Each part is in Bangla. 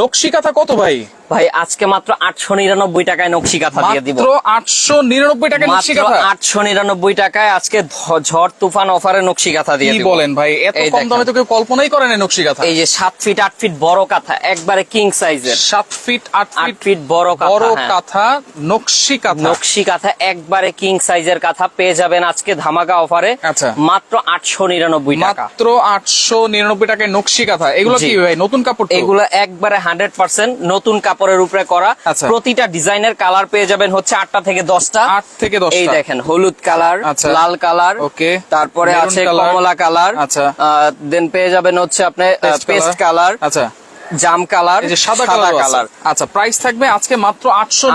নকশি কাঁথা কত ভাই? ভাই আজকে মাত্র আটশো নিরানব্বই টাকায় নকশি কাঁথা দিয়ে দিব। মাত্র আটশো নিরানব্বই টাকা নকশি কাঁথা আটশো নিরানব্বই টাকায় আজকে ঝড় তুফান অফারে নকশি কাঁথা দিয়ে দিব। বলেন ভাই এত কম দামে তো কেউ কল্পনাই করে না নকশি কাঁথা এই যে সাত ফিট আট ফিট বড় কাঁথা একবারে কিং সাইজের সাত ফিট আট আট ফিট ফিট বড় বড় হ্যাঁ। কাঁথা নকশি কাঁথা নকশি কাঁথা একবারে কিং সাইজের কাঁথা পেয়ে যাবেন আজকে ধামাকা অফারে। আচ্ছা। মাত্র আটশো নিরানব্বই টাকা। মাত্র আটশো নিরানব্বই টাকায় নকশি কাঁথা এগুলো কি ভাই নতুন কাপড় এগুলো একবারে হান্ড্রেড পার্সেন্ট নতুন কাপড়ের উপরে করা আচ্ছা। প্রতিটা ডিজাইনের কালার পেয়ে যাবেন হচ্ছে আটটা থেকে দশটা আট থেকে দশ এই দেখেন হলুদ কালার আচ্ছা। লাল কালার ওকে। তারপরে আছে কমলা কালার আচ্ছা। দেন পেয়ে যাবেন হচ্ছে আপনি পেস্ট কালার আচ্ছা জাম কালার সাদা কালার কালার। আচ্ছা প্রাইস থাকবে আজকে মাত্র আটশো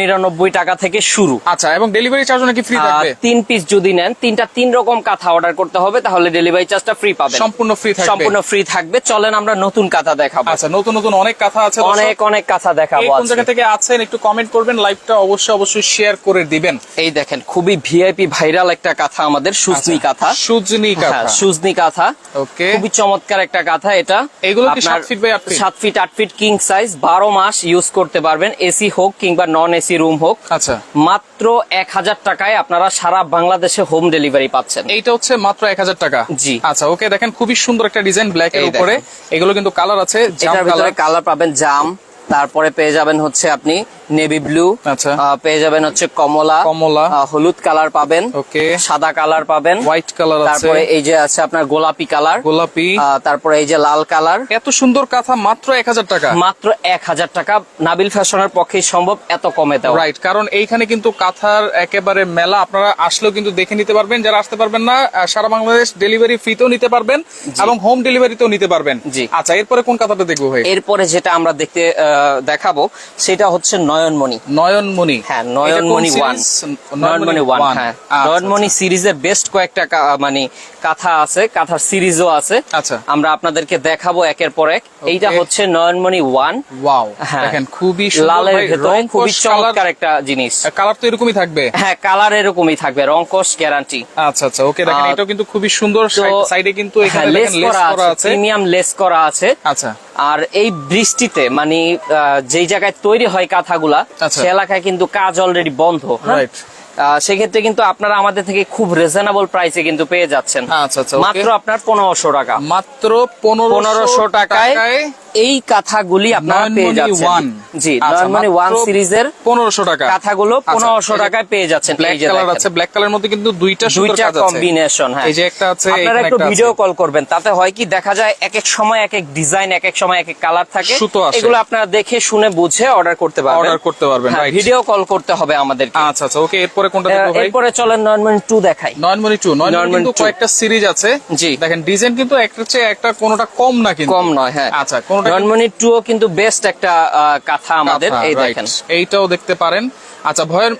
নিরানব্বই। টাকা থেকে শুরু। আচ্ছা এবং ডেলিভারি চার্জ নাকি ফ্রি থাকবে? তিন পিস যদি নেন তিনটা তিন রকম কাঁথা অর্ডার করতে হবে তাহলে ডেলিভারি চার্জটা ফ্রি পাবে সম্পূর্ণ ফ্রি থাকবে। সম্পূর্ণ ফ্রি থাকবে। চলেন আমরা নতুন কাঁথা দেখাবো। আচ্ছা নতুন নতুন অনেক কাঁথা আছে অনেক অনেক কাঁথা দেখাবো কোন জায়গা থেকে আছেন একটু কমেন্ট করবেন লাইভটা অবশ্যই অবশ্যই শেয়ার করে দিবেন। এই দেখেন খুবই ভিআইপি ভাইরাল একটা কাঁথা আমাদের সুজনি আচ্ছা, কাঁথা। সুজনি হ্যাঁ, কাঁথা। সুজনি কাঁথা। ওকে খুবই চমৎকার একটা কাঁথা এটা। এগুলো কি সাত ফিট বাই আট সাত ফিট আট ফিট কিং সাইজ 12 মাস ইউজ করতে পারবেন এসি হোক কিংবা নন এসি রুম হোক। আচ্ছা। মাত্র 1000 টাকায় আপনারা সারা বাংলাদেশে হোম ডেলিভারি পাচ্ছেন। এইটা হচ্ছে মাত্র 1000 টাকা? জি। আচ্ছা ওকে দেখেন খুবই সুন্দর একটা ডিজাইন ব্ল্যাক এর উপরে। এগুলো কিন্তু কালার আছে কালার পাবেন জাম তারপরে পেয়ে যাবেন হচ্ছে আপনি নেভি ব্লু আচ্ছা। পেয়ে যাবেন হচ্ছে কমলা কমলা। হলুদ কালার পাবেন ওকে। সাদা কালার পাবেন। হোয়াইট কালার আছে। তারপরে এই যে আছে আপনার গোলাপি কালার। গোলাপি। তারপরে এই যে লাল কালার। এত সুন্দর কাঁথা মাত্র এক হাজার টাকা। মাত্র এক হাজার টাকা। নাবিল ফ্যাশনের পক্ষেই সম্ভব এত কমে দেওয়া। রাইট কারণ এইখানে কিন্তু কাঁথার একেবারে মেলা আপনারা আসলেও কিন্তু দেখে নিতে পারবেন যারা আসতে পারবেন না সারা বাংলাদেশ ডেলিভারি ফ্রিতেও নিতে পারবেন এবং হোম ডেলিভারি ডেলিভারিতেও নিতে পারবেন। জি। আচ্ছা এরপরে কোন কাঁথাটা দেখব ভাই? এরপরে যেটা আমরা দেখতে দেখাবো সেটা হচ্ছে নয়নমণি। নয়নমণি। হ্যাঁ নয়নমণি ওয়ান নয়নমণি ওয়ান হ্যাঁ। আচ্ছা, নয়নমণি সিরিজের বেস্ট কয়েকটা মানে কাঁথা আছে কাঁথার সিরিজও আছে। আচ্ছা। আমরা আপনাদেরকে দেখাবো একের পর এক। এইটা হচ্ছে নয়নমণি ওয়ান ওয়াও হ্যাঁ। দেখেন খুবই লালের ভেতরে খুবই চমৎকার কালার একটা জিনিস। কালার তো এরকমই থাকবে? হ্যাঁ কালার এরকমই থাকবে রংকশ গ্যারান্টি আচ্ছা আচ্ছা ওকে দেখেন এটাও কিন্তু খুবই সুন্দর সাইডে কিন্তু এখানে লেস করা করা আছে প্রিমিয়াম লেস করা আছে। আচ্ছা। আর এই বৃষ্টিতে মানে যেই জায়গায় তৈরি হয় কাঁথাগুলা আচ্ছা। সে এলাকায় কিন্তু কাজ অলরেডি বন্ধ রাইট আহ, সেক্ষেত্রে কিন্তু আপনারা আমাদের থেকে খুব রিজনেবল প্রাইসে কিন্তু পেয়ে যাচ্ছেন। আচ্ছা, আচ্ছা, মাত্র আপনার পনেরোশো টাকা। মাত্র পনেরোশো টাকায় এই কাঁথাগুলি আপনারা পেয়ে যাচ্ছেন। জি নয়নমণি ওয়ান সিরিজের পনেরোশো টাকা। কাঁথাগুলো আচ্ছা, পনেরোশো টাকায় পেয়ে যাচ্ছেন। ব্ল্যাক কালার আছে ব্ল্যাক কালার মধ্যে কিন্তু দুইটা দুইটা কম্বিনেশন হ্যাঁ। এই যে একটা আছে আপনারা একটু ভিডিও কল করবেন। তাতে হয় কি দেখা যায় এক এক সময় এক এক ডিজাইন এক এক সময় এক এক কালার থাকে। এগুলো আপনারা দেখে শুনে বুঝে অর্ডার করতে পারবেন। Order করতে পারবেন. ভিডিও কল করতে হবে আমাদের আচ্ছা আচ্ছা ওকে এরপরে কোনটা দেখব ভাই? এরপরে চলেন নয়নমণি টু দেখাই। নয়নমণি টু নয়নমণি কিন্তু কয়েকটা সিরিজ আছে। জি। দেখেন ডিজাইন কিন্তু একটা চেয়ে একটা কোনোটা কম না কিন্তু। কম নয় হ্যাঁ। আচ্ছা কোনোটা কিন্তু টুও টু কিন্তু বেস্ট একটা আহ, কাঁথা আমাদের এই দেখেন। এইটাও দেখতে পারেন। আচ্ছা ভয়ের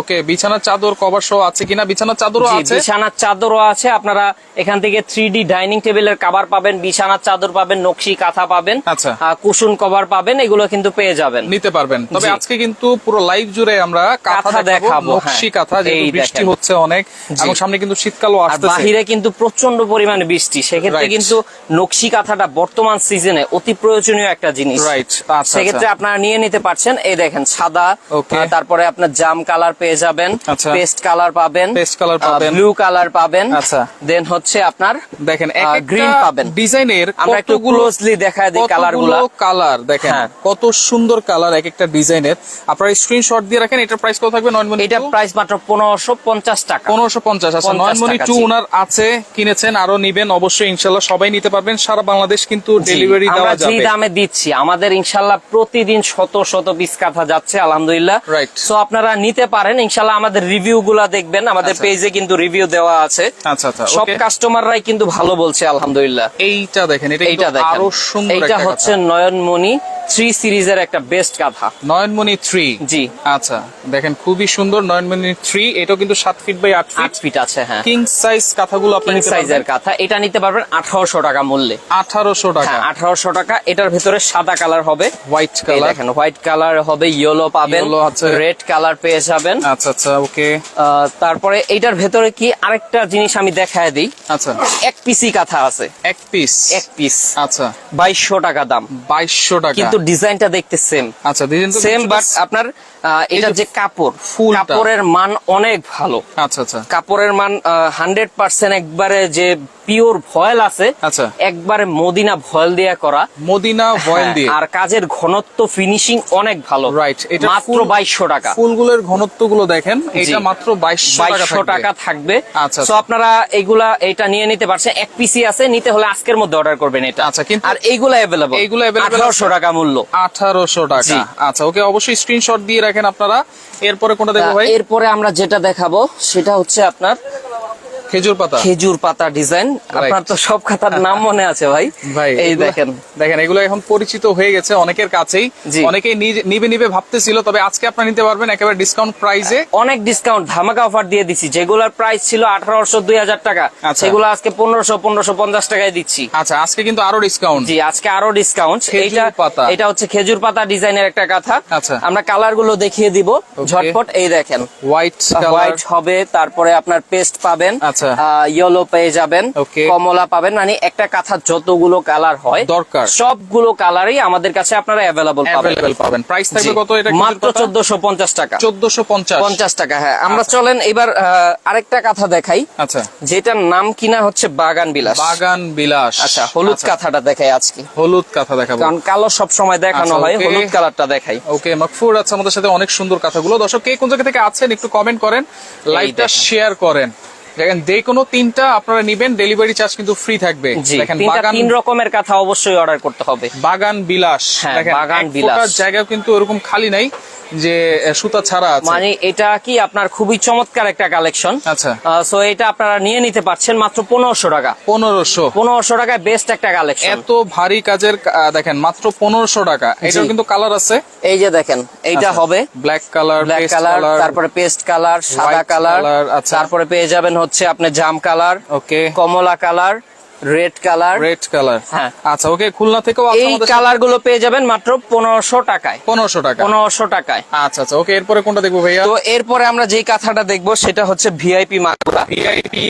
ওকে বিছানার চাদর কভার শো আছে কিনা বিছানার চাদরও আছে বিছানার চাদরও আছে আপনারা এখান থেকে থ্রি ডাইনিং টেবিলের কাভার পাবেন বিছানার চাদর পাবেন নকশি কাঁথা পাবেন আচ্ছা। কুশন কভার পাবেন এগুলো কিন্তু পেয়ে যাবেন নিতে পারবেন তবে আজকে কিন্তু পুরো লাইভ জুড়ে আমরা কাঁথা দেখাবো দেখাবো, নকশি হ্যাঁ। কাঁথা যেহেতু বৃষ্টি হচ্ছে অনেক। এবং সামনে কিন্তু শীতকালও আর আসতেছে বাহিরে কিন্তু প্রচণ্ড পরিমাণে বৃষ্টি সেক্ষেত্রে. কিন্তু নকশি কাঁথাটা বর্তমান সিজনে অতি প্রয়োজনীয় একটা জিনিস Right. আচ্ছা, সেক্ষেত্রে আচ্ছা। আপনারা নিয়ে নিতে পারছেন এই দেখেন সাদা Okay. তারপরে আপনার জাম কালার পেয়ে যাবেন আচ্ছা। পেস্ট কালার পাবেন Paste colour পাবেন। ব্লু কালার পাবেন আচ্ছা। দেন হচ্ছে আপনার দেখেন green পাবেন। ডিজাইনের আমরা একটু closely দেখায় দিই colour গুলা। কালার দেখেন হ্যাঁ। কত সুন্দর কালার এক একটা ডিজাইনের আপনারা স্ক্রিনশট দিয়ে রাখেন এটার প্রাইস কত থাকবে নয়নমণি এটা প্রাইস মাত্র পনেরোশো পঞ্চাশ টাকা পনেরোশো পঞ্চাশ আচ্ছা 50 নয়নমণি টু জি। উনার আছে কিনেছেন আরও নিবেন অবশ্যই ইনশাল্লাহ সবাই নিতে পারবেন সারা বাংলাদেশ কিন্তু ডেলিভারি আমরা যে দামে দিচ্ছি আমাদের ইনশাল্লাহ প্রতিদিন শত শত পিস কাঁথা যাচ্ছে আলহামদুলিল্লাহ Right. সো আপনারা নিতে পারেন। ইনশাল্লাহ আমাদের রিভিউ গুলা দেখবেন। আমাদের আচ্ছা। পেজে কিন্তু রিভিউ দেওয়া আছে। আচ্ছা আচ্ছা সব। কাস্টমাররাই কিন্তু ভালো বলছে আলহামদুলিল্লাহ। এইটা দেখেন এটা দেখেন। আরও সুন্দর এইটা হচ্ছে নয়নমণি থ্রি সিরিজের একটা বেস্ট কাঁথা নয়নমণি থ্রি? জি। আচ্ছা দেখেন খুবই সুন্দর নয়নমণি থ্রি। এটাও কিন্তু সাত ফিট বাই আট ফিট ফিট আছে হ্যাঁ। কিং সাইজ কাঁথাগুলো কিং সাইজের কাঁথা এটা নিতে পারবেন আঠারোশো টাকা মূল্যে। আঠারোশো টাকা। হ্যাঁ আঠারোশো টাকা। এটার ভেতরে সাদা কালার হবে। হোয়াইট কালার দেখেন হোয়াইট কালার হবে ইয়েলো পাবেন রেড কালার পেয়ে যাবেন। আচ্ছা আচ্ছা ওকে। আহ, তারপরে এইটার ভেতরে কি আরেকটা জিনিস আমি দেখায় দিই। আচ্ছা। এক পিসি কাঁথা আছে। এক পিস এক পিস আচ্ছা। বাইশশো টাকা দাম। বাইশশো টাকা। কিন্তু কিন্তু ডিজাইনটা দেখতে সেম আচ্ছা সেম বাট আপনার এটা যে কাপড় ফুলটা। কাপড়ের মান অনেক ভালো। আচ্ছা আচ্ছা। কাপড়ের মান হান্ড্রেড পার্সেন্ট একবারে যে পিওর ভয়েল আছে আচ্ছা। একবারে মদিনা ভয়েল দিয়ে করা। মদিনা ভয়েল হ্যাঁ, দিয়ে। আর কাজের ঘনত্ব ফিনিশিং অনেক ভালো। রাইট এটা মাত্র বাইশশো টাকা। ফুলগুলোর ঘনত্বগুলো দেখেন এটা মাত্র বাইশশো টাকা থাকবে। আচ্ছা, তো আপনারা এইগুলা এটা নিয়ে নিতে পারছেন। এক পিসি আছে নিতে হলে আজকের মধ্যে অর্ডার করবেন এটা। আচ্ছা, কিন্তু- আর এইগুলা অ্যাভেলেবল এইগুলা available আঠারোশো টাকা মূল্য। আঠারোশো জি। টাকা আচ্ছা ওকে অবশ্যই স্ক্রিনশট দিয়ে রাখেন। আপনারা। এরপরে কোনটা দেখব ভাই? এরপরে আমরা যেটা দেখাবো সেটা হচ্ছে আপনার খেজুর পাতা? খেজুর পাতা ডিজাইন আপনার তো সব খাতার নাম মনে আছে ভাই। ভাই এই দেখেন। দেখেন এগুলো এখন পরিচিত হয়ে গেছে অনেকের কাছেই। অনেকেই নিবে নিবে ভাবতেছিল তবে আজকে আপনারা নিতে পারবেন একেবারে ডিসকাউন্ট প্রাইসে অনেক ডিসকাউন্ট ধামাকা অফার দিয়ে দিচ্ছি। যেগুলোর প্রাইস ছিল টাকা আচ্ছা। সেগুলো আজকে পনেরোশো পনেরোশো পঞ্চাশ টাকায় দিচ্ছি। আচ্ছা আজকে কিন্তু আরও ডিসকাউন্ট জি আজকে আরও ডিসকাউন্ট পাতা। এটা হচ্ছে খেজুর পাতা ডিজাইনের একটা কথা। আচ্ছা। আমরা কালারগুলো দেখিয়ে দিব ঝটপট। এই দেখেন। হোয়াইট হোয়াইট হবে তারপরে আপনার পেস্ট পাবেন। আচ্ছা। ইয়েলো পেয়ে যাবেন। কমলা পাবেন। মানে একটা কাঁথা যতগুলো কালার হয় দরকার। সবগুলো কালারই আমাদের কাছে আপনারা অ্যাভেলেবল পাবেন। প্রাইস থাকবে কত? এটা মাত্র চোদ্দশো পঞ্চাশ টাকা। চোদ্দশো পঞ্চাশ। পঞ্চাশ টাকা হ্যাঁ। আমরা চলেন এবার আরেকটা কাঁথা দেখাই। আচ্ছা। যেটার নাম কিনা হচ্ছে বাগান বিলাস। বাগান বিলাস। আচ্ছা হলুদ কাঁথাটা দেখাই আজকে। হলুদ কাঁথা দেখাবো। কারণ কালো সব সময় দেখানো আচ্ছা, হয়. হলুদ কালারটা দেখাই। ওকে মাকফুর আছে আমাদের সাথে অনেক সুন্দর কাঁথাগুলো। দর্শক কে কোন জায়গা থেকে আছেন একটু কমেন্ট করেন। লাইভটা দেখেন। শেয়ার করেন। দেখেন যে কোনো তিনটা আপনারা নিবেন ডেলিভারি চার্জ কিন্তু ফ্রি থাকবে। দেখেন বাগান তিন রকমের কাঁথা অবশ্যই অর্ডার করতে হবে। বাগান বিলাস। হ্যাঁ, দেখেন বাগান বিলাস। জায়গাও কিন্তু খালি নাই যে সুতা ছাড়া আছে। মানে এটা কি আপনার খুবই চমৎকার একটা কালেকশন আচ্ছা। সো এটা আপনারা নিয়ে নিতে পারছেন মাত্র পনেরোশো টাকা। পনেরোশো। পনেরোশো টাকায় বেস্ট একটা কালেকশন এত ভারী কাজের দেখেন মাত্র পনেরোশো টাকা। এটাও কিন্তু কালার আছে। এই যে দেখেন এইটা আচ্ছা। হবে। ব্ল্যাক কালার ব্ল্যাক কালার তারপরে পেস্ট কালার সাদা কালার আচ্ছা। তারপরে পেয়ে যাবেন হচ্ছে আপনার জাম কালার ওকে কমলা colour red colour red colour হ্যাঁ। আচ্ছা ওকে খুলনা থেকেও এই কালারগুলো পেয়ে যাবেন মাত্র পনেরোশো টাকায়। পনেরোশো টাকা পনেরোশো টাকায়। আচ্ছা আচ্ছা ওকে এরপরে কোনটা দেখব ভাইয়া? তো এরপরে আমরা যে কাঁথাটা দেখব সেটা হচ্ছে VIP Magura. VIP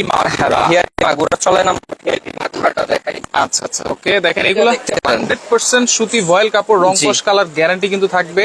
VIP Magura. চলেন আমরা ভিআইপি মাগুরাটা দেখাই। আচ্ছা আচ্ছা ওকে দেখেন এগুলো হান্ড্রেড পার্সেন্ট সুতি ভয়েল কাপড় রং। কালার গ্যারান্টি কিন্তু থাকবে।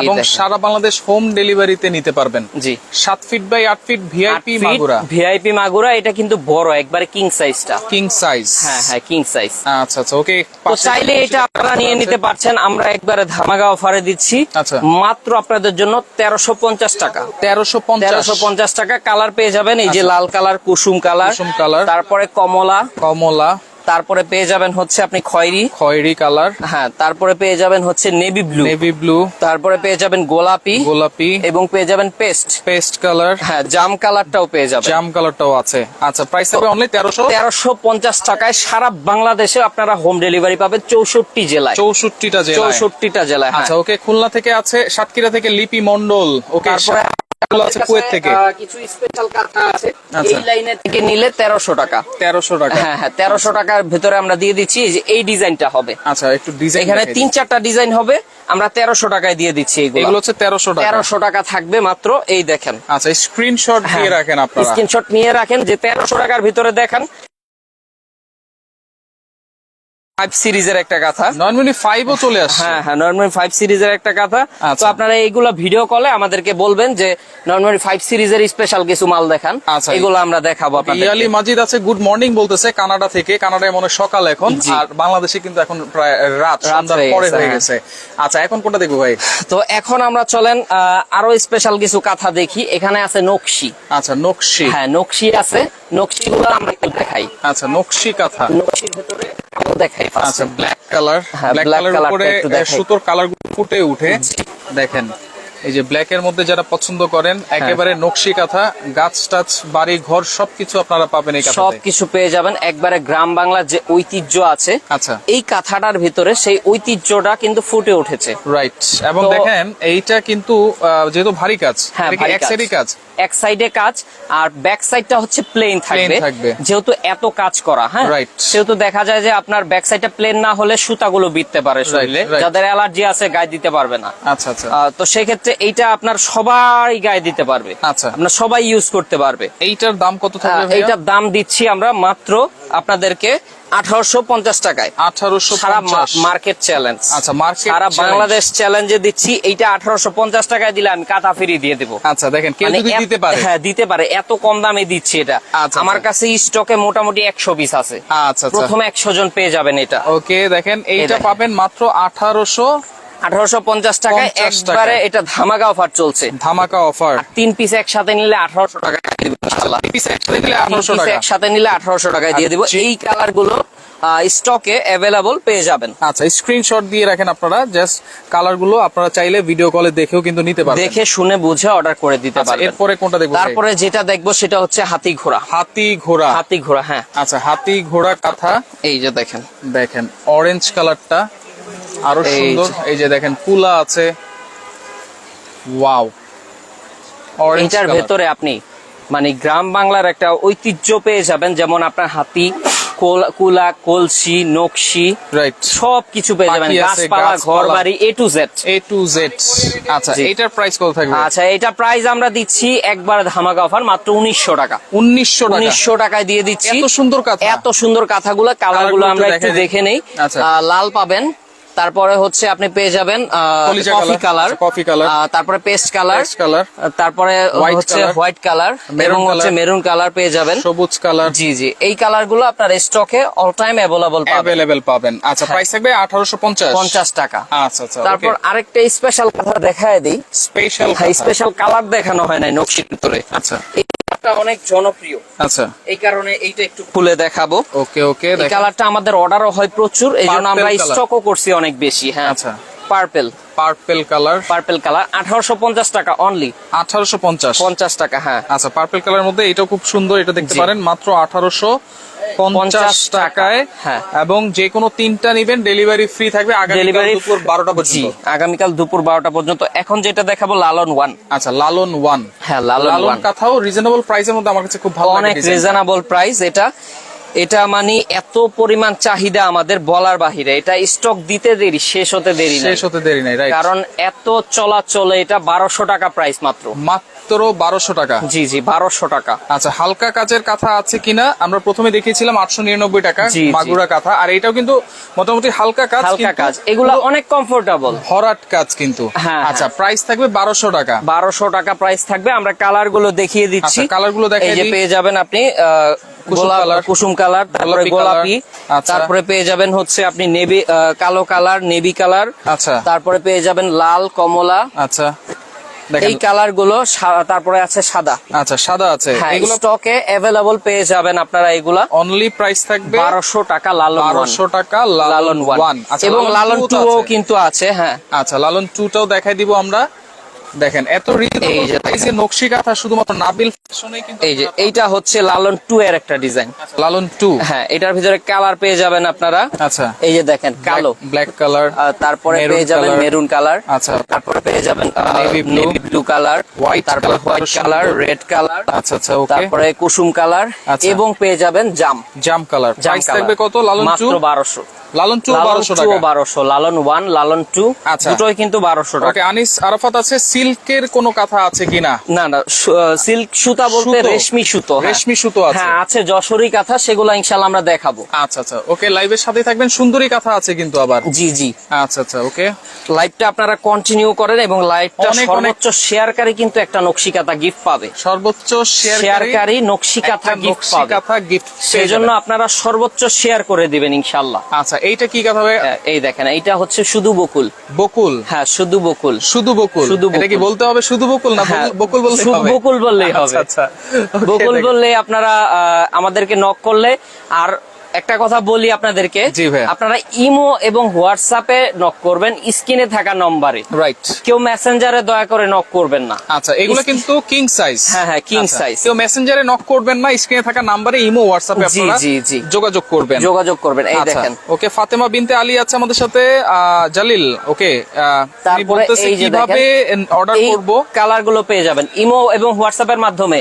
এবং সারা বাংলাদেশ হোম ডেলিভারিতে নিতে পারবেন। জি। সাত ফিট বাই আট feet VIP Magura. VIP Magura এটা কিন্তু বড় একবারে কিং সাইজটা কিং সাইজ হ্যাঁ হ্যাঁ কিং সাইজ আচ্ছা আচ্ছা ওকে তো চাইলে এটা আপনারা নিয়ে নিতে পারছেন। আমরা একবারে ধামাকা অফারে দিচ্ছি। আচ্ছা। মাত্র আপনাদের জন্য তেরোশো পঞ্চাশ টাকা। তেরোশো তেরোশো পঞ্চাশ টাকা কালার পেয়ে যাবেন। এই যে লাল কালার কুসুম কালার কালার। তারপরে কমলা। কমলা। তারপরে পেয়ে যাবেন হচ্ছে আপনি খয়েরি। খয়েরি কালার। হ্যাঁ তারপরে পেয়ে যাবেন হচ্ছে নেভি ব্লু। Navy blue. তারপরে পেয়ে যাবেন গোলাপি। গোলাপি। এবং পেয়ে যাবেন পেস্ট। Paste colour. হ্যাঁ জাম কালারটাও পেয়ে যাবেন। জাম কালারটাও আছে। আচ্ছা প্রাইস থাকবে অনলি তেরোশো? তেরোশো পঞ্চাশ টাকায় সারা বাংলাদেশে আপনারা হোম ডেলিভারি পাবেন চৌষট্টি জেলায়। চৌষট্টিটা জেলায়। চৌষট্টিটা জেলায় হ্যাঁ। আচ্ছা ওকে খুলনা থেকে আছে সাতক্ষীরা থেকে লিপি মন্ডল ওকে আছে কুয়েত থেকে? কিছু স্পেশাল কাঁথা আছে। আচ্ছা। এই লাইনে থেকে নিলে তেরোশো টাকা। হ্যাঁ হ্যাঁ টাকার ভিতরে আমরা দিয়ে দিচ্ছি যে এই ডিজাইনটা হবে। আচ্ছা একটু ডিজাইন এখানে তিন চারটা ডিজাইন হবে আমরা তেরোশো টাকায় দিয়ে দিচ্ছি এগুলো। এগুলো হচ্ছে টাকা। থাকবে মাত্র এই দেখেন। আচ্ছা স্ক্রিনশট দিয়ে রাখেন আপনারা। স্ক্রিনশট নিয়ে রাখেন যে তেরোশো টাকার ভিতরে দেখান ফাইভ সিরিজের একটা কথা নন ফাইভও চলে আসছে। হ্যাঁ হ্যাঁ নর্মাল ফাইভ সিরিজের একটা কথা তো আচ্ছা। আপনারা এইগুলো ভিডিও কলে আমাদেরকে বলবেন যে নর্মাল ফাইভ সিরিজের স্পেশাল কিছু মাল দেখান। আচ্ছা। এগুলো আমরা দেখাবো ইয়ালি মাজিদ আছে গুড মর্নিং বলতেছে কানাডা থেকে। কানাডায় মনে সকাল এখন জি। আর বাংলাদেশে কিন্তু এখন প্রায় রাত রাত সন্ধ্যার পরে হয়ে। গেছে। আচ্ছা এখন কোনটা দেখব ভাই? তো এখন আমরা চলেন আরও স্পেশাল কিছু কথা দেখি। এখানে আছে নকশি। আচ্ছা নকশি। হ্যাঁ নকশি আছে। নকশি গুলো আমরা একটু দেখাই। আচ্ছা নকশি কাঁথা নকশির ভেতরে আমরা দেখাই আচ্ছা ব্ল্যাক কালার ব্ল্যাক কালার উপরে। সুতোর কালার ফুটে উঠে। দেখেন এই যে ব্ল্যাক এর মধ্যে যারা পছন্দ করেন হ্যাঁ। একেবারে নকশি কাঁথা গাছ টাছ বাড়ি ঘর সবকিছু আপনারা পাবেন এই সব কাঁথাতে। কিছু পেয়ে যাবেন। একবারে গ্রাম বাংলার যে ঐতিহ্য আছে আচ্ছা। এই কাঁথাটার ভিতরে সেই ঐতিহ্যটা কিন্তু ফুটে উঠেছে। রাইট এবং দেখেন এইটা কিন্তু যেহেতু ভারী কাজ হ্যাঁ এক সাইডই কাজ? এক সাইডে কাজ আর ব্যাক সাইডটা হচ্ছে প্লেন থাকবে। যেহেতু এত কাজ করা হ্যাঁ? সেহেতু দেখা যায় যে আপনার ব্যাক সাইডটা প্লেন না হলে সুতাগুলো বিততে পারে শরীরে. যাদের অ্যালার্জি আছে গায়ে দিতে পারবে না। আচ্ছা আচ্ছা। তো সেক্ষেত্রে এইটা আপনার সবাই গায়ে দিতে পারবে। আচ্ছা। আপনার সবাই ইউজ করতে পারবে। এইটার দাম কত থাকবে এইটার দাম দিচ্ছি আমরা মাত্র আপনাদেরকে আঠারোশো পঞ্চাশ টাকায়। আঠারোশো সারা মার্কেট চ্যালেঞ্জ আচ্ছা, মার্কেট সারা বাংলাদেশ চ্যালেঞ্জে দিচ্ছি এইটা আঠারোশো পঞ্চাশ টাকায় দিলে আমি কাটা ফ্রি দিয়ে দেবো। আচ্ছা দেখেন কেউ মানে যদি দিতে পারে। হ্যাঁ দিতে পারে এত কম দামে দিচ্ছি এটা। আচ্ছা, আমার আচ্ছা। কাছে স্টকে মোটামুটি একশো পিস আছে। আচ্ছা আচ্ছা। প্রথম একশো জন পেয়ে যাবেন এটা। ওকে দেখেন এইটা পাবেন মাত্র আঠারোশো আঠারোশো পঞ্চাশ টাকায় 50 একবারে এটা ধামাকা অফার চলছে। ধামাকা অফার। তিন পিস একসাথে নিলে আঠারোশো টাকা। একসাথে নিলে আঠারোশো টাকায় দিয়ে দিব। এই কালারগুলো স্টকে অ্যাভেলেবল পেয়ে যাবেন। আচ্ছা স্ক্রিনশট দিয়ে রাখেন আপনারা। জাস্ট কালারগুলো আপনারা চাইলে ভিডিও কলে দেখেও কিন্তু নিতে পারবেন। দেখে শুনে বুঝে অর্ডার করে দিতে আচ্ছা, পারবেন। এরপরে কোনটা দেখব তারপরে যেটা দেখব সেটা হচ্ছে হাতি ঘোড়া। হাতি ঘোড়া। হাতি ঘোড়া হ্যাঁ। আচ্ছা হাতি ঘোড়া কাঁথা। এই যে দেখেন। দেখেন অরেঞ্জ কালারটা আরও সুন্দর। এই যে দেখেন কুলা আছে। ওয়াও। এটার ভেতরে আপনি মানে গ্রাম বাংলার একটা ঐতিহ্য পেয়ে যাবেন যেমন আপনার হাতি কুলা কলসি নকশি রাইট সব কিছু পেয়ে যাবেন। গাছপালা ঘর বাড়ি A to Z A to Z আচ্ছা এটার প্রাইস কত থাকবে? আচ্ছা এটা প্রাইস আমরা দিচ্ছি একবার ধামাকা অফার মাত্র উনিশশো টাকা। উনিশশো উনিশশো টাকায় দিয়ে দিচ্ছি। এত সুন্দর কাঁথা। এত সুন্দর কাঁথাগুলো কালারগুলো কালারগুলো আমরা একটু একটু দেখে নেই। আচ্ছা। লাল পাবেন। তারপরে হচ্ছে আপনি পেয়ে যাবেন কফি কালার coffee colour। তারপরে পেস্ট কালার colour, তারপরে হচ্ছে হোয়াইট কালার এবং হচ্ছে মেরুন কালার পেয়ে যাবেন। সবুজ কালার জি জি এই কালারগুলো আপনার স্টকে অল টাইম অ্যাভেলেবল পাবেন। অ্যাভেলেবেল পাবেন। আচ্ছা হ্যাঁ। প্রাইস থাকবে আঠারোশো পঞ্চাশ। পঞ্চাশ টাকা। আচ্ছা আচ্ছা তারপর আরেকটা স্পেশাল কথা দেখায় দিই। স্পেশাল স্পেশাল কালার দেখানো হয় নাই নকশির ভিতরে। আচ্ছা। কালারটা অনেক জনপ্রিয়। আচ্ছা। এই কারণে এইটা একটু খুলে দেখাবো। ওকে ওকে এই কালারটা আমাদের অর্ডারও হয় প্রচুর এই জন্য আমরা। স্টকও করছি অনেক বেশি হ্যাঁ। আচ্ছা। Purple. Purple colour. Purple colour. আঠারোশো পঞ্চাশ টাকা অনলি আঠারোশো পঞ্চাশ। পঞ্চাশ টাকা হ্যাঁ। আচ্ছা পার্পল কালার মধ্যে এটাও খুব সুন্দর এটা দেখতে পারেন মাত্র আঠারোশো পঞ্চাশ টাকায়। হ্যাঁ। এবং যে কোনো তিনটা নিবেন ডেলিভারি ফ্রি থাকবে ডেলিভারি দুপুর বারোটা জি পর্যন্ত। আগামীকাল দুপুর বারোটা পর্যন্ত। এখন যেটা দেখাবো লালন ওয়ান। আচ্ছা লালন ওয়ান। হ্যাঁ লালন লালন ওয়ান। কাথাও রিজনেবল প্রাইসের মধ্যে আমার কাছে খুব ভালো অনেক লাগে design রিজনেবল প্রাইস এটা। এটা মানে এত পরিমাণ চাহিদা আমাদের বলার বাহিরে। এটা স্টক দিতে দেরি শেষ হতে দেরি শেষ হতে দেরি নাই কারণ এত চলাচলে এটা বারোশো টাকা প্রাইস মাত্র। মাত্র বারোশো টাকা। জি জি বারোশো টাকা। আচ্ছা হালকা কাজের কাঁথা আছে কিনা আমরা প্রথমে দেখিয়েছিলাম আটশো নিরানব্বই টাকা। মাগুরা কাঁথা আর এটাও কিন্তু মোটামুটি হালকা কাজ হালকা কাজ এগুলো অনেক কমফোর্টেবল ভরাট কাজ কিন্তু। হ্যাঁ, আচ্ছা হ্যাঁ। প্রাইস থাকবে বারোশো টাকা। বারোশো টাকা প্রাইস থাকবে। আমরা কালারগুলো দেখিয়ে দিচ্ছি। কালারগুলো দেখিয়ে। পেয়ে যাবেন আপনি আহ, কুসুম কালার তারপরে গোলাপি। আচ্ছা। তারপরে পেয়ে যাবেন হচ্ছে আপনি নেভি কালো কালার নেভি কালার। আচ্ছা। তারপরে পেয়ে যাবেন লাল কমলা। আচ্ছা। এই কালারগুলো তারপরে আছে সাদা। আচ্ছা সাদা আছে। হ্যাঁ এগুলো স্টকে অ্যাভেলেবল পেয়ে যাবেন আপনারা এগুলা। অনলি প্রাইস থাকবে বারোশো টাকা লালন বারোশো টাকা লালন ওয়ান। আচ্ছা এবং লালন টু কিন্তু আছে হ্যাঁ। আচ্ছা লালন টু টাও দেখাই দিব আমরা। দেখেন এত এই যে নকশি কাঁথা শুধুমাত্র নাবিল ফ্যাশনে কিন্তু এই যে এইটা হচ্ছে লালন টু এর একটা ডিজাইন। আচ্ছা, লালন টু। হ্যাঁ এটার ভিতরে কালার পেয়ে যাবেন আপনারা। আচ্ছা। এই যে দেখেন কালো। ব্ল্যাক কালার তারপরে পেয়ে যাবেন মেরুন কালার আচ্ছা। তারপরে পেয়ে যাবেন নেভি ব্লু কালার White তারপরে হোয়াইট কালার রেড কালার আচ্ছা আচ্ছা ওকে তারপরে কুসুম কালার আচ্ছা। এবং পেয়ে যাবেন জাম। জাম কালার প্রাইস থাকবে কত? লালন টু? মাত্র বারোশো। লালন টু লালন বারোশো টু টাকা? বারোশো। লালন ওয়ান লালন টু আচ্ছা। দুটোই কিন্তু বারোশো ওকে আনিস আরাফাত আছে সিল্কের কোনো কাঁথা আছে কিনা? না না সিল্ক সুতা বলতে রেশমি সুতো হ্যাঁ। রেশমি সুতো আছে? হ্যাঁ আছে যশোরী কাঁথা সেগুলো ইনশাল্লাহ আমরা দেখাবো। আচ্ছা আচ্ছা ওকে লাইভের সাথে থাকবেন সুন্দরী কাঁথা আছে কিন্তু আবার। জি জি। আচ্ছা আচ্ছা ওকে। লাইভটা আপনারা কন্টিনিউ করেন এবং লাইভটা সর্বোচ্চ শেয়ারকারী কিন্তু একটা নকশিকাতা গিফট পাবে। সর্বোচ্চ শেয়ারকারী শেয়ারকারী নকশিকাথা গিফট নকশি পাবে। কাঁথা গিফট সেই জন্য আপনারা সর্বোচ্চ শেয়ার করে দিবেন ইনশাল্লাহ আচ্ছা এইটা কি কথা হবে হ্যাঁ, এই দেখেন এইটা হচ্ছে শুধু বকুল। বকুল? হ্যাঁ শুধু বকুল। শুধু বকুল? শুধু কি বলতে হবে শুধু বকুল না হ্যাঁ, বকুল- বললে বলতে শুধু হবে? বকুল বললেই হবে। আচ্ছা আচ্ছা। বকুল। বললে আপনারা আহ, আমাদেরকে নক করলে আর একটা কথা বলি আপনাদেরকে। আপনারা ইমো এবং হোয়াটসঅ্যাপে নক করবেন স্ক্রিনে থাকা নম্বরে রাইট কেউ মেসেঞ্জারে দয়া করে নক করবেন না। আচ্ছা এগুলো কিন্তু কিং সাইজ হ্যাঁ, হ্যাঁ, কিং সাইজ কেউ মেসেঞ্জারে নক করবেন না স্ক্রিনে থাকা নম্বরে ইমো হোয়াটসঅ্যাপে আপনারা জি, জি। যোগাযোগ করবেন। যোগাযোগ করবেন এই আচ্ছা, দেখেন। ওকে ফাতেমা বিনতে আলী আছে আমাদের সাথে জালিল ওকে তারপরে বলতেছে এই যে কীভাবে অর্ডার করব। কালারগুলো পেয়ে যাবেন। ইমো এবং হোয়াটসঅ্যাপের মাধ্যমে।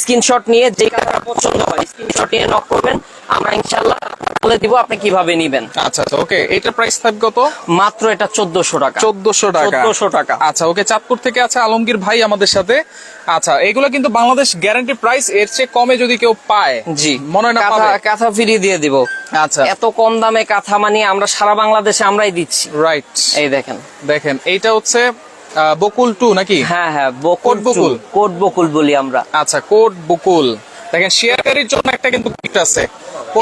স্ক্রিনশট নিয়ে যে কালার পছন্দ হয় স্ক্রিনশট নিয়ে নক করবেন। আমরা ইনশাল্লাহ বলে দিব আপনি কীভাবে নিবেন। আচ্ছা আচ্ছা ওকে এটার প্রাইস থাকবে কত? মাত্র এটা চোদ্দশো টাকা। চোদ্দশো টাকা। চোদ্দশো টাকা। আচ্ছা ওকে চাঁদপুর থেকে আছে আলমগীর ভাই আমাদের সাথে। আচ্ছা এগুলো কিন্তু বাংলাদেশ গ্যারান্টি প্রাইস এর চেয়ে কমে যদি কেউ পায় জি। মনে হয় না কাঁথা পাবে? কাঁথা ফিরিয়ে দিয়ে দিব। আচ্ছা। এত কম দামে কাঁথা মানে আমরা সারা বাংলাদেশে আমরাই দিচ্ছি। রাইট এই দেখেন। দেখেন এইটা হচ্ছে বকুল টু নাকি? হ্যাঁ হ্যাঁ কোট বকুল। বকুল। কোট বকুল বলি আমরা। আচ্ছা কোট বকুল। দেখেন শেয়ারকারীর জন্য একটা কিন্তু gift আছে।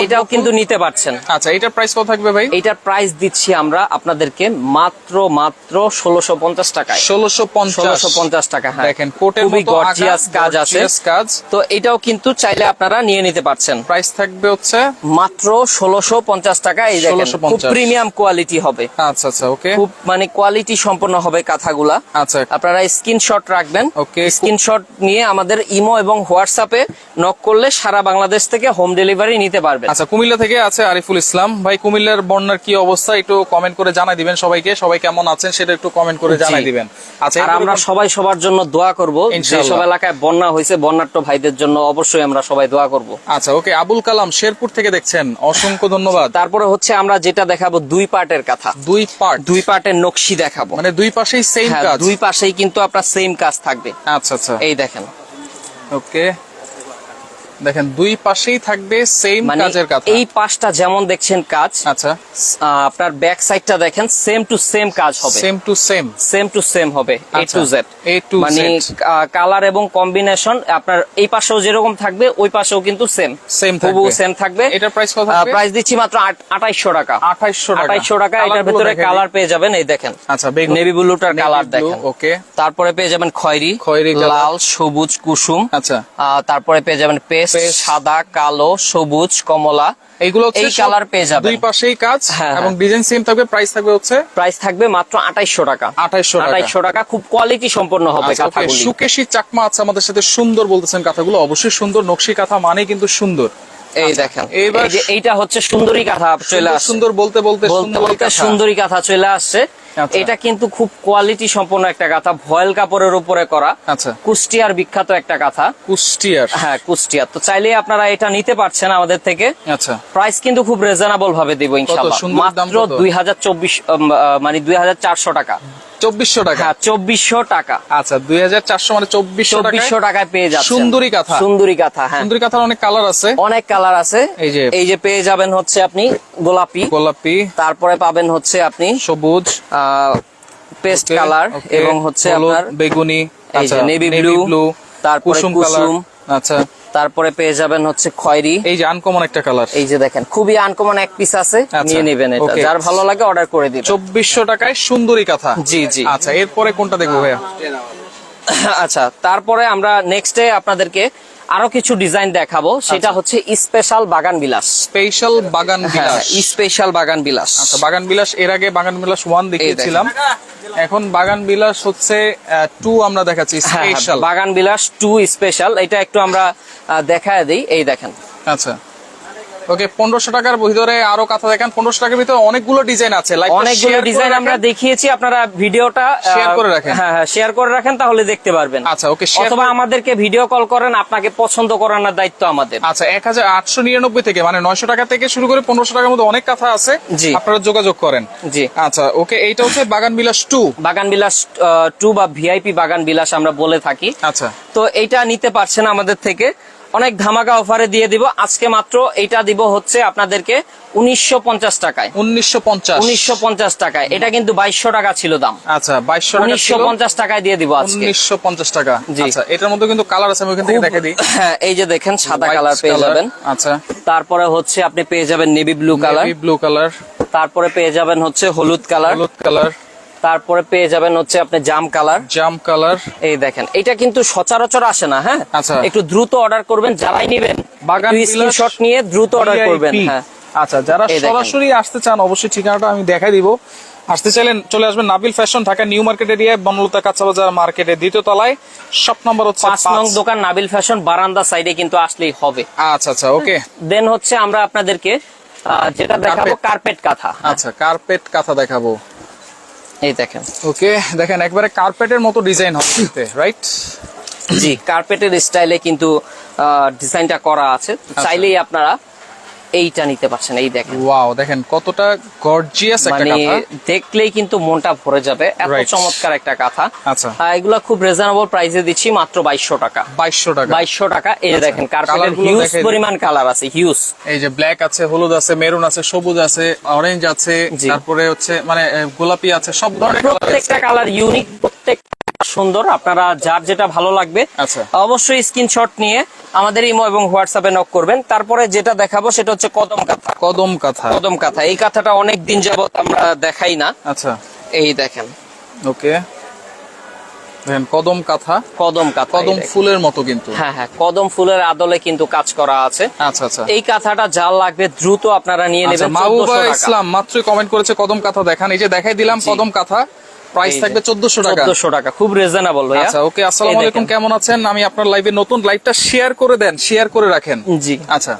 এটাও কিন্তু নিতে পারছেন। আচ্ছা এটার প্রাইস কত থাকবে ভাই? এইটার প্রাইস দিচ্ছি আমরা আপনাদেরকে মাত্র মাত্র ষোলোশো পঞ্চাশ টাকায়। ষোলোশো পঞ্চাশ। ষোলোশো পঞ্চাশ টাকা হ্যাঁ। দেখেন কোটের খুবই মতো গর্জিয়াস কাজ আছে। কাজ। তো এটাও কিন্তু চাইলে আপনারা নিয়ে নিতে পারছেন। প্রাইস থাকবে হচ্ছে? মাত্র ষোলোশো পঞ্চাশ টাকা এই দেখেন খুব প্রিমিয়াম কোয়ালিটি হবে। আচ্ছা আচ্ছা ওকে খুব মানে কোয়ালিটি সম্পন্ন হবে কাঁথাগুলা। আচ্ছা। আপনারা স্ক্রিনশট রাখবেন। Okay. স্ক্রিনশট নিয়ে আমাদের ইমো এবং হোয়াটসঅ্যাপে নক করলে সারা বাংলাদেশ থেকে হোম ডেলিভারি নিতে পারবে। আচ্ছা কুমিল্লা থেকে আছে আরিফুল ইসলাম। ভাই কুমিল্লার বন্যার কি অবস্থা? একটু কমেন্ট করে জানাই দিবেন সবাইকে। সবাই কেমন আছেন সেটা একটু কমেন্ট করে জানাই। দিবেন। আচ্ছা আর আমরা সবাই সবার জন্য দোয়া করব। যে সব এলাকায় বন্যা হয়েছে বন্যাট্য ভাইদের জন্য অবশ্যই আমরা সবাই দোয়া করব। আচ্ছা ওকে আবুল কালাম শেরপুর থেকে দেখছেন। অসংখ্য ধন্যবাদ। তারপরে হচ্ছে আমরা যেটা দেখাবো দুই পার্টের কথা। দুই পার্ট দুই পার্টের নকশি দেখাবো। মানে দুই পাশেই সেম হ্যাঁ, কাজ? দুই পাশেই কিন্তু আপনার সেম কাজ থাকবে। আচ্ছা আচ্ছা। এই দেখেন। ওকে। দেখেন দুই পাশেই থাকবে সেম মানে কাজের কথা। এই পাশটা যেমন দেখছেন কাজ আচ্ছা। আপনার ব্যাক সাইডটা দেখেন সেম টু সেম কাজ হবে। Same to same same to same হবে A to Z A to মানে কালার এবং কম্বিনেশন আপনার এই পাশেও যেরকম থাকবে ওই পাশেও কিন্তু সেম হুবু থাকবে। সেম থাকবে। এটার price কত থাকবে? প্রাইস দিচ্ছি মাত্র আঠাইশশো টাকা। আঠাইশশো টাকা। আঠাইশশো টাকা এটার ভিতরে কালার পেয়ে যাবেন এই দেখেন। আচ্ছা বেগুন। নেভি ব্লুটার কালার দেখেন। ওকে তারপরে পেয়ে যাবেন খয়েরি। খয়েরি লাল সবুজ কুসুম। আচ্ছা। তারপরে পেয়ে যাবেন পেস্ট। সাদা কালো সবুজ কমলা এইগুলো এই কালার পেয়ে যাবেন দুই পাশেই কাজ হ্যাঁ, এবং হ্যাঁ। ডিজাইন সেম থাকবে প্রাইস থাকবে হচ্ছে প্রাইস থাকবে মাত্র আঠাইশশো টাকা 2800 টাকা। আঠাইশশো টাকা খুব কোয়ালিটি সম্পন্ন হবে আচ্ছা, কাঁথাগুলি সুকেশি চাকমা আছে আমাদের সাথে সুন্দর বলতেছেন কথাগুলো অবশ্যই সুন্দর নকশি কাঁথা মানে কিন্তু সুন্দর এই আচ্ছা, দেখেন এই যে এইটা হচ্ছে সুন্দরী কাঁথা চলে আসছে। সুন্দর বলতে বলতে। সুন্দরী কাঁথা। চলে আসছে। আচ্ছা। এটা কিন্তু খুব কোয়ালিটি সম্পন্ন একটা কাঁথা ভয়েল কাপড়ের উপরে করা। আচ্ছা। কুষ্টিয়ার বিখ্যাত একটা কাঁথা। কুষ্টিয়ার। হ্যাঁ কুষ্টিয়ার। তো চাইলে আপনারা এটা নিতে পারছেন আমাদের থেকে। আচ্ছা। প্রাইস কিন্তু খুব রিজনেবল ভাবে দিব ইনশাল্লাহ মাত্র দুই হাজার চব্বিশ মানে দুই হাজার চারশো টাকা। চব্বিশশো টাকা। হ্যাঁ চব্বিশশো টাকা। আচ্ছা দুই হাজার চারশো মানে চব্বিশশো চব্বিশশো টাকায় পেয়ে যাচ্ছে সুন্দরী কাঁথা। সুন্দরী কাঁথা হ্যাঁ। সুন্দরী কাঁথার অনেক কালার আছে। অনেক কালার আছে। এই যে- এই যে পেয়ে যাবেন হচ্ছে আপনি গোলাপি। গোলাপি। তারপরে পাবেন হচ্ছে আপনি সবুজ। পেস্ট কালার এবং হচ্ছে আপনার বেগুনি নেভি ব্লু তারপরে কুসুম। আচ্ছা। তারপরে পেয়ে যাবেন হচ্ছে খয়েরি। এই যে আনকমন একটা কালার এই যে দেখেন খুবই আনকমন এক পিস আছে। আচ্ছা, নিয়ে নেবেন এটা। যার ভালো লাগে অর্ডার করে দিবেন। চব্বিশশো টাকায় সুন্দরী কথা। জি জি। আচ্ছা এরপরে কোনটা দেখব ভাইয়া? আচ্ছা তারপরে আমরা নেক্সটে আপনাদেরকে আরও কিছু ডিজাইন দেখাবো। সেটা আচ্ছা। হচ্ছে স্পেশাল বাগান বিলাস। স্পেশাল বাগান হ্যাঁ বিলাস। স্পেশাল বাগান বিলাস। আচ্ছা বাগান বিলাস এর আগে বাগান বিলাস ওয়ান দেখিয়েছিলাম। এখন বাগান বিলাস হচ্ছে টু আমরা দেখাচ্ছি হ্যাঁ, হ্যাঁ, স্পেশাল বাগান বিলাস টু স্পেশাল এটা একটু আমরা দেখায় দিই। এই দেখেন। আচ্ছা। ওকে পনেরোশো টাকার ভিতরে আরও কথা দেখেন। পনেরোশো টাকার ভিতরে অনেকগুলো ডিজাইন আছে। অনেকগুলো ডিজাইন আমরা দেখিয়েছি আপনারা ভিডিওটা Share করে রাখেন। হ্যাঁ হ্যাঁ শেয়ার করে রাখেন তাহলে দেখতে পারবেন। আচ্ছা, share অথবা আমাদেরকে ভিডিও কল করেন আপনাকে পছন্দ করানোর দায়িত্ব আমাদের। আচ্ছা এক হাজার আটশো নিরানব্বই থেকে মানে নয়শো টাকা থেকে শুরু করে পনেরোশো টাকার মধ্যে অনেক কথা আছে। জি। আপনারা যোগাযোগ করেন। জি। আচ্ছা ওকে এইটা হচ্ছে বাগান বিলাস টু বাগান বিলাস টু বা ভিআইপি বাগান বিলাস আমরা বলে থাকি। আচ্ছা। তো এইটা নিতে পারছেন আমাদের থেকে। অনেক ধামাকা অফারে দিয়ে দিব। আজকে মাত্র এটা দিব হচ্ছে আপনাদেরকে উনিশশো পঞ্চাশ টাকায়। উনিশশো পঞ্চাশ। উনিশশো টাকায়। এটা কিন্তু বাইশশো টাকা ছিল দাম। আচ্ছা বাইশশো উনিশশো পঞ্চাশ টাকায় দিয়ে দিব আজকে। উনিশশো পঞ্চাশ টাকা। জি। আচ্ছা এটার মধ্যে কিন্তু কালার আছে আমি ওখান থেকে দেখে দিই। হ্যাঁ এই যে দেখেন সাদা কালার পেয়ে যাবেন। আচ্ছা। তারপরে হচ্ছে আপনি পেয়ে যাবেন navy blue colour blue colour তারপরে পেয়ে যাবেন হচ্ছে হলুদ কালার হলুদ কালার তারপরে পেয়ে যাবেন হচ্ছে আপনি জাম কালার। জাম কালার। এই দেখেন এটা কিন্তু সচরাচর আসে না হ্যাঁ? আচ্ছা। একটু দ্রুত অর্ডার করবেন যারাই নেবেন বাগান স্ক্রিনশট নিয়ে দ্রুত অর্ডার করবেন হ্যাঁ। আচ্ছা যারা সরাসরি আসতে চান অবশ্যই ঠিকানাটা আমি দেখাই দিব। আসতে চাইলেন চলে আসবেন Nabil fashion Dhaka new market এরিয়ায় বনলতা কাঁচা বাজার মার্কেটের দ্বিতীয় তলায়। শপ নম্বর হচ্ছে পাঁচ নং দোকান নাবিল ফ্যাশন বারান্দা সাইডে কিন্তু আসলেই হবে। আচ্ছা আচ্ছা ওকে। দেন হচ্ছে আমরা আপনাদেরকে যেটা দেখাবো কার্পেট কাঁথা আচ্ছা কার্পেট কাঁথা দেখাবো। এই দেখেন। ওকে দেখেন একবারে কার্পেটের মতো ডিজাইন হবে রাইট জি কার্পেটের স্টাইলে কিন্তু ডিজাইনটা করা আছে। চাইলেই আপনারা এইটা নিতে পারছেন এই দেখেন। ওয়াও দেখেন কতটা গর্জিয়াস একটা মানে কাঁথা দেখলেই কিন্তু মনটা ভরে যাবে। এত চমৎকার একটা কাঁথা আচ্ছা। এগুলা খুব রিজনেবল প্রাইসে দিচ্ছি মাত্র বাইশশো টাকা। বাইশশো টাকা। বাইশশো টাকা। এই দেখেন কার্পেটের হিউজ পরিমাণ কালার আছে হিউজ এই যে ব্ল্যাক আছে হলুদ আছে মেরুন আছে সবুজ আছে অরেঞ্জ আছে তারপরে হচ্ছে মানে গোলাপি আছে সব ধরনের প্রত্যেকটা কালার ইউনিক সুন্দর আপনারা যার যেটা ভালো লাগবে আচ্ছা। অবশ্যই স্ক্রিনশট নিয়ে আমাদের ইমো এবং হোয়াটসঅ্যাপে নক করবেন। তারপরে যেটা দেখাবো সেটা হচ্ছে কদম কাঁথা। কদম কাঁথা। কদম কাঁথা। এই কাঁথাটা অনেক দিন যাবত আমরা দেখাই না। আচ্ছা। এই দেখেন। ওকে। দেখেন কদম কাঁথা। কদম কাঁথা কদম ফুলের মতো কিন্তু। হ্যাঁ হ্যাঁ কদম ফুলের আদলে কিন্তু কাজ করা আছে। আচ্ছা আচ্ছা। এই কাঁথাটা যার লাগবে দ্রুত আপনারা নিয়ে আচ্ছা নেবেন মাহবুবা ইসলাম মাত্রই কমেন্ট করেছে কদম কাঁথা দেখান। এই যে দেখাই দিলাম। কদম কাঁথা। প্রাইস থাকবে চোদ্দশো টাকা। 1400 টাকা খুব রিজনেবল ভাইয়া। আচ্ছা ওকে আসসালামু আলাইকুম কেমন আছেন? আমি আপনার লাইভে নতুন লাইভটা শেয়ার করে দেন শেয়ার করে রাখেন। জি। আচ্ছা।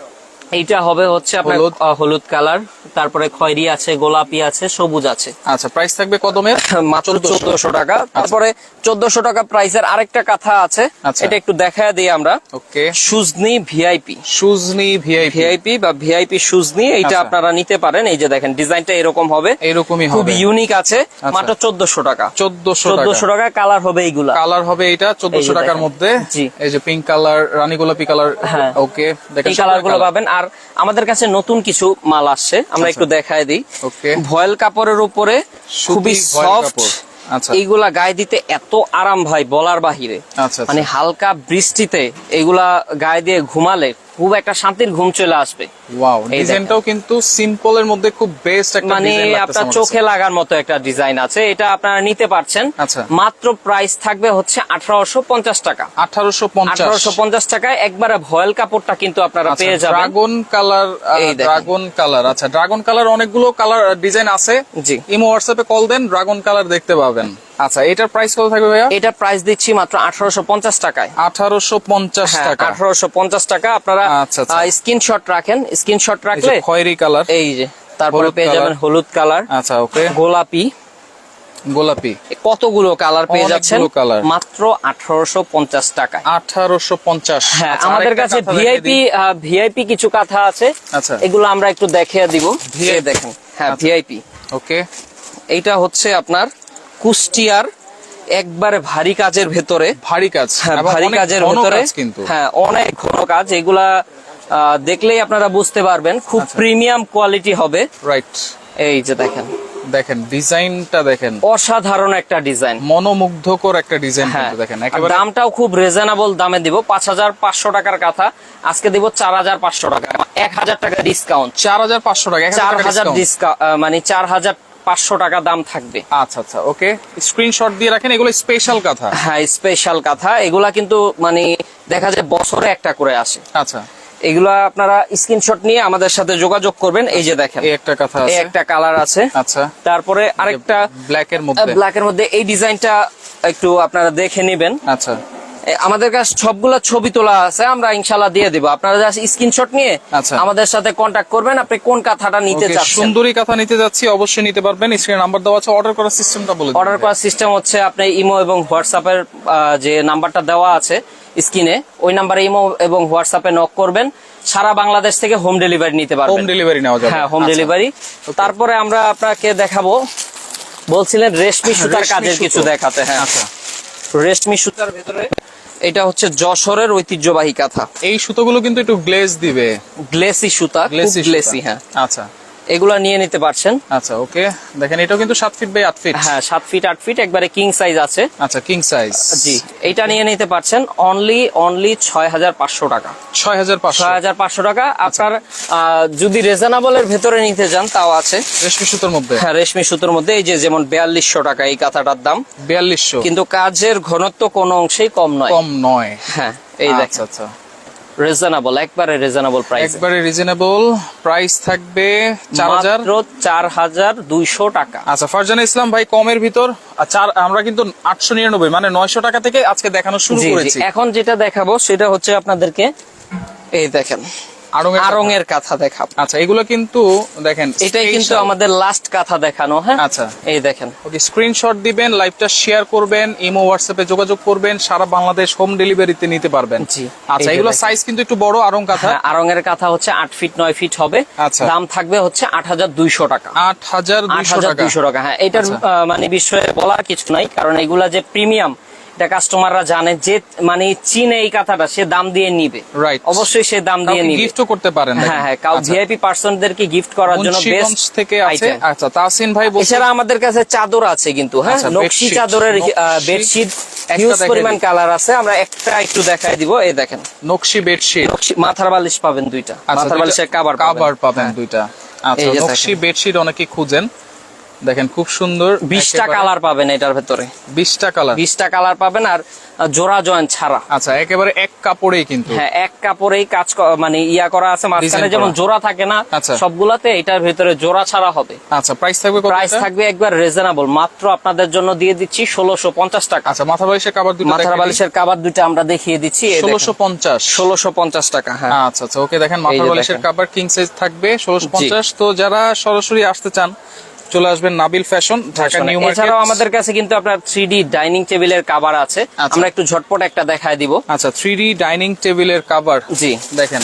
এইটা হবে হচ্ছে আপনার হলুদ। কালার। তারপরে খয়েরি আছে গোলাপি আছে সবুজ আছে। আচ্ছা প্রাইস থাকবে কদমের মাত্র চোদ্দশো। টাকা। তারপরে চোদ্দশো টাকা প্রাইসের আরেকটা কাঁথা আছে। আচ্ছা। এটা একটু দেখা দিই আমরা। ওকে। সুজনি ভিআইপি। সুজনি ভিআইপি। ভিআইপি বা ভিআইপি সুজনি এইটা আচ্ছা। আপনারা নিতে পারেন। এই যে দেখেন ডিজাইনটা এরকম হবে। এরকমই খুব ইউনিক আছে। আচ্ছা। মাত্র চোদ্দশো টাকা। চোদ্দশো চোদ্দশো টাকা কালার হবে এইগুলা। কালার হবে এটা চোদ্দশো টাকার মধ্যে। জি। এই যে পিঙ্ক কালার রানী গোলাপি কালার হ্যাঁ। ওকে দেখেন কালারগুলো পাবেন। আর আমাদের কাছে নতুন কিছু মাল আসছে আমরা একটু দেখায় দিই। ভয়েল কাপড়ের উপরে খুবই সফট আচ্ছা। এইগুলা গায়ে দিতে এত আরাম ভাই বলার বাহিরে। আচ্ছা। মানে হালকা বৃষ্টিতে এগুলা গায়ে দিয়ে ঘুমালে খুব একটা শান্তির ঘুম চলে আসবে। ওয়াও ডিজাইনটাও কিন্তু সিম্পলের মধ্যে খুব বেস্ট একটা মানে আপনার চোখে লাগার মতো একটা ডিজাইন আছে এটা আপনারা নিতে পারছেন। আচ্ছা। মাত্র প্রাইস থাকবে হচ্ছে আঠারোশো পঞ্চাশ টাকা। আঠারোশো পঞ্চাশ। আঠারোশো পঞ্চাশ টাকায় একবারে ভয়েল কাপড়টা কিন্তু আপনারা পেয়ে যাবেন। ড্রাগন কালার ড্রাগন কালার আচ্ছা ড্রাগন কালার অনেকগুলো কালার ডিজাইন আছে। জি। ইমো হোয়াটসঅ্যাপে কল দেন ড্রাগন কালার দেখতে পাবেন। আচ্ছা এটার প্রাইস কত থাকবে ভাইয়া? এটা প্রাইস দিচ্ছি মাত্র আঠারোশো পঞ্চাশ টাকায়। আঠারোশো পঞ্চাশ হ্যাঁ টাকা। আঠারোশো পঞ্চাশ টাকা। আপনারা আচ্ছা, আচ্ছা। স্ক্রিনশট রাখেন স্ক্রিনশট রাখলে খয়েরি কালার। এই যে তারপরে পেয়ে যাবেন হলুদ কালার। আচ্ছা ওকে। গোলাপি। গোলাপি। কতগুলো কালার পেয়ে যাচ্ছেন। মাত্র আঠারোশো পঞ্চাশ টাকায়। আঠারোশো পঞ্চাশ। হ্যাঁ আমাদের কাছে ভিআইপি ভিআইপি কিছু কাঁথা আছে। আচ্ছা। এগুলো আমরা একটু দেখিয়ে দিব। দেখেন। হ্যাঁ আচ্ছা। VIP okay. এইটা হচ্ছে আপনার কুষ্টিয়ার একবারে ভারী কাজের ভেতরে। ভারী কাজ হ্যাঁ ভারী কাজের ভেতরে। কিন্তু। হ্যাঁ অনেক ঘন কাজ। এগুলা দেখলেই আপনারা বুঝতে পারবেন খুব আচ্ছা। প্রিমিয়াম কোয়ালিটি হবে। রাইট এই যে দেখেন। দেখেন ডিজাইনটা দেখেন। অসাধারণ একটা ডিজাইন। মনোমুগ্ধকর একটা ডিজাইন হ্যাঁ। দেখেন একেবারে দামটাও খুব রিজনেবল দামে দিব। পাঁচ হাজার পাঁচশো টাকার কথা। আজকে দিব চার হাজার পাঁচশো টাকা। এক হাজার টাকা ডিসকাউন্ট চার হাজার পাঁচশো টাকা চার হাজার। ডিসকাউন্ট মানে চার হাজার পাঁচশো টাকা দাম থাকবে। আচ্ছা আচ্ছা ওকে। স্ক্রিনশট দিয়ে রাখেন এগুলো স্পেশাল কথা। হ্যাঁ স্পেশাল কথা। এগুলা কিন্তু মানে দেখা যায় বছরে একটা করে আসে। আচ্ছা। এগুলা আপনারা স্ক্রিনশট নিয়ে আমাদের সাথে যোগাযোগ করবেন। এই যে দেখেন একটা কথা আছে। একটা কালার আছে। আচ্ছা। তারপরে আরেকটা ব্ল্যাক এর মধ্যে। ব্ল্যাকের মধ্যে এই ডিজাইনটা একটু আপনারা দেখে নেবেন। আচ্ছা। আমাদের কাছে সবগুলো ছবি তোলা আছে আমরা ইনশাল্লাহ দিয়ে দিব। আপনারা জাস্ট স্ক্রিনশট নিয়ে আচ্ছা। আমাদের সাথে কন্ট্যাক্ট করবেন আপনি কোন কাঁথাটা নিতে চাচ্ছেন? সুন্দরী কথা নিতে যাচ্ছি অবশ্যই নিতে পারবেন। স্ক্রিনে নাম্বার দেওয়া আছে অর্ডার করার সিস্টেমটা বলে। অর্ডার করার সিস্টেম হচ্ছে আপনি ইমো এবং হোয়াটসঅ্যাপের যে নাম্বারটা দেওয়া আছে স্ক্রিনে ওই নাম্বারে ইমো এবং হোয়াটসঅ্যাপে নক করবেন। সারা বাংলাদেশ থেকে হোম ডেলিভারি নিতে পারবেন। হোম ডেলিভারি নেওয়া যাবে। হ্যাঁ হোম আচ্ছা। ডেলিভারি তারপরে আমরা আপনাকে দেখাবো বলছিলেন রেশমি সুতার কাজের কিছু দেখাতে হ্যাঁ। আচ্ছা। রেশমি সুতার ভেতরে এটা হচ্ছে যশোরের ঐতিহ্যবাহী কাঁথা। এই সুতোগুলো কিন্তু একটু গ্লেস দিবে। গ্লেসি সুতা গ্লেসি গ্লেসি হ্যাঁ। আচ্ছা। এগুলা নিয়ে নিতে পারছেন। আচ্ছা ওকে। দেখেন এটাও কিন্তু সাত ফিট বাই আট ফিট হ্যাঁ সাত ফিট আট ফিট একবারে কিং সাইজ আছে। আচ্ছা কিং সাইজ জি এটা নিয়ে নিতে পারছেন অনলি অনলি ছয় হাজার পাঁচশো টাকা। ছয় হাজার পাঁচশো। ছয় হাজার পাঁচশো টাকা। আপনার যদি রিজনেবলের ভেতরে নিতে যান তাও আছে। রেশমি সুতোর মধ্যে? হ্যাঁ রেশমি সুতোর মধ্যে এই যে যেমন বিয়াল্লিশশো টাকা এই কাঁথাটার দাম। বিয়াল্লিশশো। কিন্তু কাজের ঘনত্ব কোনো অংশেই কম নয়। কম নয়। হ্যাঁ এই আচ্ছা আচ্ছা। রিজনেবল একবারে রিজনেবল প্রাইস একবারে রিজনেবল প্রাইস থাকবে চার হাজার। মাত্র চার হাজার দুইশো টাকা। আচ্ছা ফারজানা ইসলাম ভাই কমের ভিতর। চার আমরা কিন্তু আটশো নিরানব্বই মানে নয়শো টাকা থেকে আজকে দেখানো শুরু করেছি। এখন যেটা দেখাবো সেটা হচ্ছে আপনাদেরকে এই দেখেন। আরং এর কাঁথা দেখাবো। আচ্ছা এগুলো কিন্তু দেখেন এটাই কিন্তু আমাদের লাস্ট কাঁথা দেখানো হ্যাঁ? আচ্ছা। এই দেখেন। ওকে স্ক্রিনশট দিবেন লাইভটা শেয়ার করবেন ইমো হোয়াটসঅ্যাপে যোগাযোগ করবেন সারা বাংলাদেশ হোম ডেলিভারিতে নিতে পারবেন। জি। আচ্ছা এগুলো সাইজ কিন্তু একটু বড় আরং কাঁথা। হ্যাঁ, আরং এর কাঁথা হচ্ছে আট ফিট নয় ফিট হবে। আচ্ছা। দাম থাকবে হচ্ছে আট হাজার দুইশো টাকা। আট হাজার আট দুইশো হাজার টাকা দুইশো টাকা হ্যাঁ। এটার আচ্ছা। মানে বিষয়ে বলার কিছু নাই কারণ এগুলা যে প্রিমিয়াম এটা কাস্টমাররা জানে যে মানে চিনে এই কাঁথাটা সে দাম দিয়ে নিবে। Right. অবশ্যই সে দাম দিয়ে নিবে। গিফটও করতে পারেন হ্যাঁ হ্যাঁ কাউ। ভিআইপি পার্সনদেরকে গিফট করার জন্য বেস্ট থেকে আছে। আচ্ছা তাসিন ভাই বলছেন এছাড়া আমাদের কাছে চাদর আছে কিন্তু হ্যাঁ আচ্ছা, নকশি চাদরের বেডশিট একটা হিউজ পরিমাণ কালার আছে। আমরা একটা একটু দেখাই দিব এই দেখেন। নকশি বেডশিট মাথার বালিশ পাবেন দুইটা। আচ্ছা মাথার বালিশের কাবার কাভার পাবেন দুইটা। আচ্ছা নকশি বেডশিট অনেকে খুঁজেন। দেখেন খুব সুন্দর বিশটা কালার পাবেন এটার ভেতরে। বিশটা কালার। বিশটা কালার পাবেন আর জোড়া জয়েন্ট ছাড়া। আচ্ছা একেবারে এক কাপড়েই কিন্তু। হ্যাঁ এক কাপড়েই কাজ মানে ইয়া করা আছে মাঝখানে যেমন জোড়া থাকে না আচ্ছা। সবগুলাতে এটার ভেতরে জোড়া ছাড়া হবে। আচ্ছা প্রাইস থাকবে কত প্রাইস থাকবে একবার রিজনেবল মাত্র আপনাদের জন্য দিয়ে দিচ্ছি ষোলোশো পঞ্চাশ টাকা। আচ্ছা মাথা বালিশের কাবার দুটো মাথার বালিশের কাবার দুইটা আমরা দেখিয়ে দিচ্ছি ষোলোশো পঞ্চাশ। ষোলোশো পঞ্চাশ টাকা হ্যাঁ। আচ্ছা আচ্ছা ওকে দেখেন মাথার যে বালিশের। কাবার কিং সাইজ থাকবে ষোলোশো পঞ্চাশ। তো যারা সরাসরি আসতে চান চলে আসবেন Nabil fashion Dhaka new market. এছাড়াও আমাদের কাছে কিন্তু আপনার 3D ডাইনিং টেবিলের কাবার আছে। আচ্ছা। আমরা একটু ঝটপট একটা দেখায় দিব। আচ্ছা থ্রি ডাইনিং টেবিলের কভার জি। দেখেন।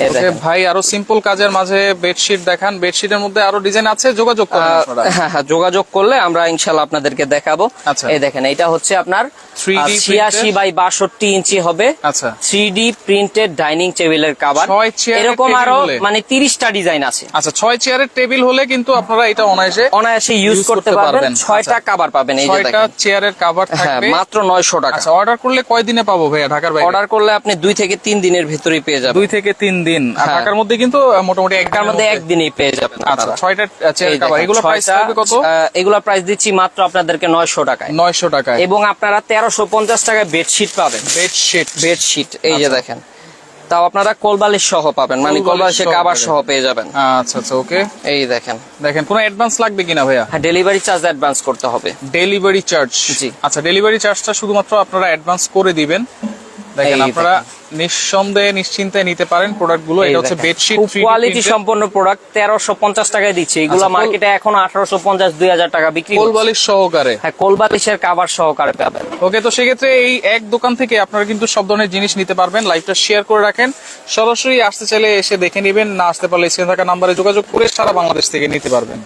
ওকে। ভাই আরও সিম্পল কাজের মাঝে বেডশিট দেখান। বেডশিটের মধ্যে আরও ডিজাইন আছে যোগাযোগ করুন আপনারা। হ্যাঁ হ্যাঁ যোগাযোগ করলে আমরা ইনশাল্লাহ আপনাদেরকে দেখাবো। আচ্ছা। এই দেখেন এটা হচ্ছে আপনার 3D ছিয়াশি printed? বাই বাষট্টি ইঞ্চি হবে। আচ্ছা। থ্রি ডি প্রিন্টেড ডাইনিং টেবিলের চেয়ারের এরকম আরও? মানে ডিজাইন আছে। আচ্ছা ছয় চেয়ারের টেবিল হলে কিন্তু আপনারা এটা অনায়াসে অনায়াসে ইউজ করতে পারবেন। পারবেন। ছয়টা আচ্ছা। পাবেন এই যে দেখেন। চেয়ারের কাভার হ্যাঁ থাকবে। মাত্র নয়শো টাকা। আচ্ছা অর্ডার করলে কয় দিনে পাবো ভাইয়া ঢাকার বাইরে? অর্ডার করলে আপনি দুই থেকে তিন দিনের ভিতরেই পেয়ে যাবেন। দুই থেকে তিন দিন আর হ্যাঁ। ঢাকার মধ্যে কিন্তু মোটামুটি এক তার মধ্যে। একদিনেই পেয়ে যাবেন আচ্ছা ছয়টা চেয়ার এগুলো প্রাইস থাকবে কত? এগুলো প্রাইস দিচ্ছি মাত্র আপনাদেরকে নয়শো টাকায়। নয়শো টাকায়। এবং আপনারা তেরোশো পঞ্চাশ টাকায় বেডশিট পাবেন। বেডশিট বেডশিট এই যে আচ্ছা। দেখেন। তাও আপনারা কোলবালিশ সহ পাবেন মানে কোলবালিশ কাবার সহ পেয়ে যাবেন। আচ্ছা আচ্ছা ওকে। এই দেখেন। দেখেন কোনো অ্যাডভান্স লাগবে কিনা ভাইয়া? হ্যাঁ ডেলিভারি চার্জ অ্যাডভান্স করতে হবে। ডেলিভারি চার্জ জি। আচ্ছা ডেলিভারি চার্জটা শুধুমাত্র আপনারা অ্যাডভান্স করে দিবেন। দেখেন আপনারা নিঃসন্দেহে নিশ্চিন্তে নিতে পারেন প্রোডাক্টগুলো। এটা হচ্ছে বেডশিট কোয়ালিটি সম্পন্ন প্রোডাক্ট তেরোশো পঞ্চাশ টাকায় দিচ্ছে। এগুলো আচ্ছা, মার্কেটে এখন আঠারোশো পঞ্চাশ দুই হাজার টাকা বিক্রি। কোলবালিশ সহকারে? হ্যাঁ কোলবালিশের কাবার সহকারে পাবেন। ওকে তো সেক্ষেত্রে এই এক দোকান থেকে আপনারা কিন্তু সব ধরনের জিনিস নিতে পারবেন। লাইভটা শেয়ার করে রাখেন। সরাসরি আসতে চাইলে এসে দেখে নেবেন। না আসতে পারলে স্ক্রিনে থাকা নাম্বারে যোগাযোগ করে সারা বাংলাদেশ থেকে নিতে পারবেন।